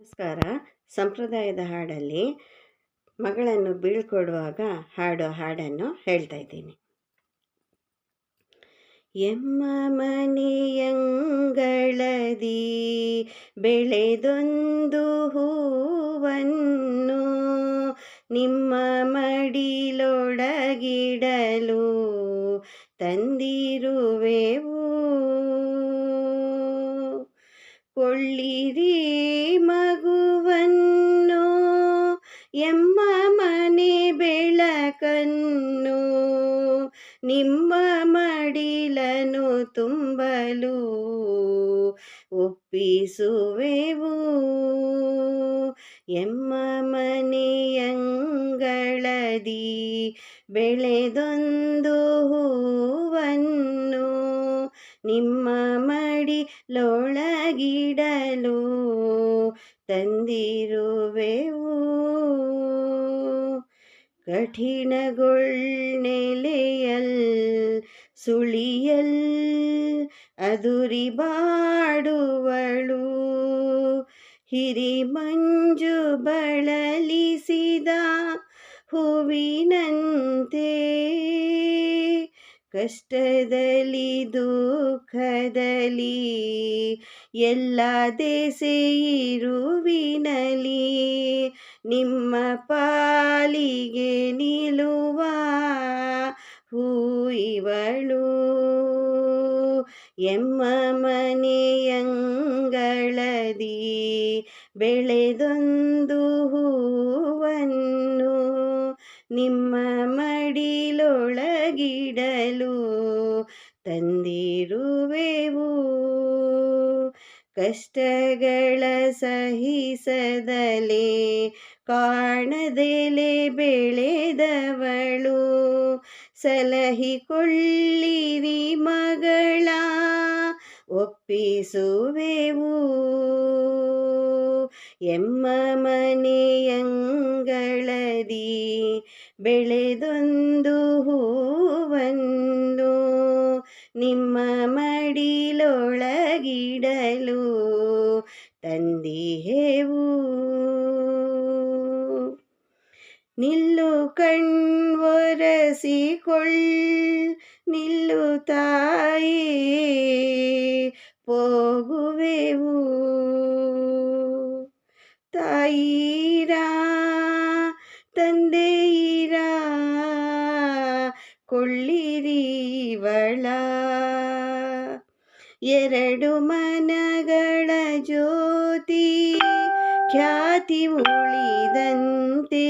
ನಮಸ್ಕಾರ. ಸಂಪ್ರದಾಯದ ಹಾಡಲ್ಲಿ ಮಗಳನ್ನು ಬೀಳ್ಕೊಡುವಾಗ ಹಾಡೋ ಹಾಡನ್ನು ಹೇಳ್ತಾ ಇದ್ದೀನಿ. ಎಮ್ಮ ಮನೆಯಂಗಳದಿ ಬೆಳೆದೊಂದು ಹೂವನ್ನು ನಿಮ್ಮ ಮಡಿಲೊಡಗಿಡಲು ತಂದಿರುವೆವು. ಕೊಳ್ಳಿರಿ ಮಗುವನ್ನು ಎಮ್ಮ ಮನೆ ಬೆಳಕನ್ನು ನಿಮ್ಮ ಮಡಿಲನು ತುಂಬಲು ಒಪ್ಪಿಸುವೆವು. ಎಮ್ಮ ಮನೆಯಂಗಳದಿ ಬೆಳೆದೊಂದು ಹೂವನ್ನು ನಿಮ್ಮ ಮಡಿ ಲೊಳಗಿಡಲು ತಂದಿರುವೆವು. ಕಠಿಣಗೊಳ್ಳೆಲೆಯಲ್ ಸುಳಿಯಲ್ ಅದುರಿ ಬಾಡುವಳು. ಹಿರಿ ಮಂಜು ಬಳಲಿಸಿದ ಹೂವಿನಂತೆ ಕಷ್ಟದಲ್ಲಿ ದುಃಖದಲ್ಲಿ ಎಲ್ಲ ದೇಸೆಯಿರುವಿನಲ್ಲಿ ನಿಮ್ಮ ಪಾಲಿಗೆ ನಿಲ್ಲುವ ಹೂಯಿವಳು ಎಮ್ಮ ಮನೆಯಂಗಳದಿ ಬೆಳೆದೊಂದು ಹೂವನ್ನು ನಿಮ್ಮ ಮಡಿಲೊಳಗಿಡಲು ತಂದಿರುವೆವು. ಕಷ್ಟಗಳ ಸಹಿಸದಲೆ ಕಾಣದೆಲೆ ಬೆಳೆದವಳು. ಸಲಹಿಕೊಳ್ಳಿರಿ ಮಗಳ ಒಪ್ಪಿಸುವೆವು. ಎಮ್ಮ ಮನೆಯಂಗಳದಿ ಬೆಳೆದೊಂದು ಹೂವನ್ನು ನಿಮ್ಮ ಮಡಿಲೊಳಗಿಡಲು ತಂದಿಹೆವು ನಿಲ್ಲು ಕಣ್ವೊರಸಿಕೊಳ್ಳ್ ನಿಲ್ಲು ತಾಯಿ ಹೋಗುವೆವು ತಾಯಿರ ತಂದೆಯಿರ ಕೊಳ್ಳಿರಿವಳ ಎರಡು ಮನಗಳ ಜ್ಯೋತಿ ಖ್ಯಾತಿ ಉಳಿದಂತೆ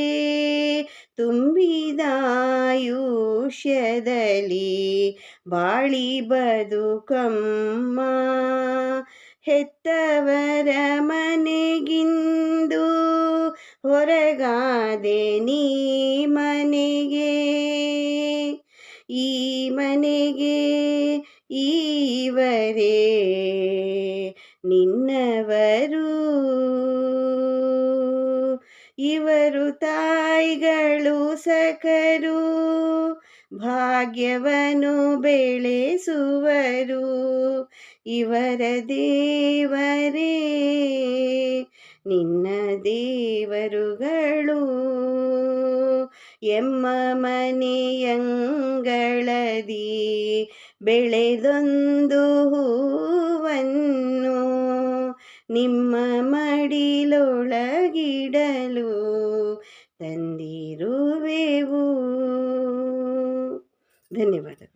ತುಂಬಿದಾಯುಷ್ಯದಲ್ಲಿ ಬಾಳಿ ಬದುಕಮ್ಮ. ಹೆತ್ತವರ ಮನೆಗಿಂದು ಹೊರಗಾದೆ ನೀ ಮನೆಗೆ ಈ ಮನೆಗೆ ಈವರೇ ನಿನ್ನವರು. ಇವರು ತಾಯಿಗಳು ಸಕರು ಭಾಗ್ಯವನ್ನು ಬೆಳೆಸುವರು. ಇವರ ದೇವರೇ ನಿನ್ನ ದೇವರುಗಳು ಎಮ್ಮ ಮನೆಯಂಗಳದಿ ಬೆಳೆದೊಂದು ಹೂವನ್ನು ನಿಮ್ಮ ಮಡಿಲೊಳಗಿಡಲು ತಂದಿರುವೆವು. ಧನ್ಯವಾದಗಳು.